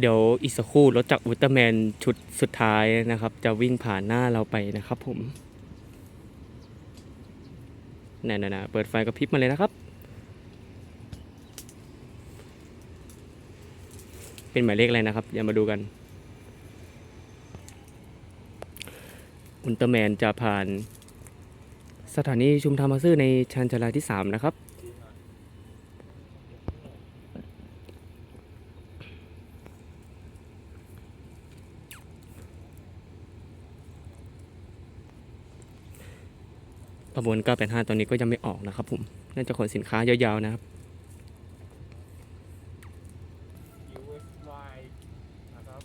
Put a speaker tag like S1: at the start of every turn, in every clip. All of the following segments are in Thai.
S1: เดี๋ยวอีกสักครู่รถจากอุลตร้าแมนชุดสุดท้ายนะครับ จะวิ่งผ่านหน้าเราไปนะครับผมน่นๆเปิดไฟกระพริบมาเลยนะครับ เป็นหมายเลขอะไรนะครับ อย่ามาดูกัน อุลตร้าแมนจะผ่าน สถานีชุมทางบาซื่อในชานชาลาที่ 3 นะครับ ประมวล985ตอนนี้ก็ยังไม่ออกนะครับผม น่าจะขนสินค้ายาวๆนะครับ
S2: USY นะครับ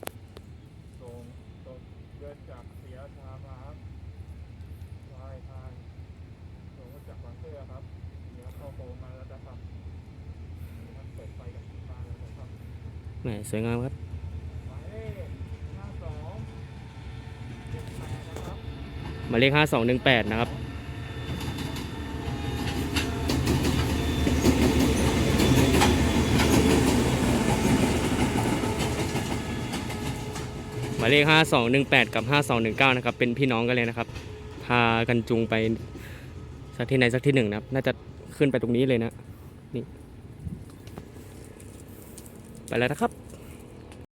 S2: ส่งส่งเดินจากเสียชามาครับลายทางส่งมาจากบางเสื้อครับเดี๋ยวเข้าโค้งมาแล้วนะครับมันเปิดไฟกับสีฟ้าแล้วนะครับ
S1: แหมสวยงามครับ
S2: หมายเลขห้าสองเจ็ดแปดนะครับ
S1: หมายเลข5218 นะครับ หมายเลข 5218 กับ 5219 นะครับ เป็นพี่น้องกันเลยนะครับ พากันจูงไปสักที่ไหนสักที่หนึ่งนะครับ น่าจะขึ้นไปตรงนี้เลยนะ นี่ ไปแล้วนะครับ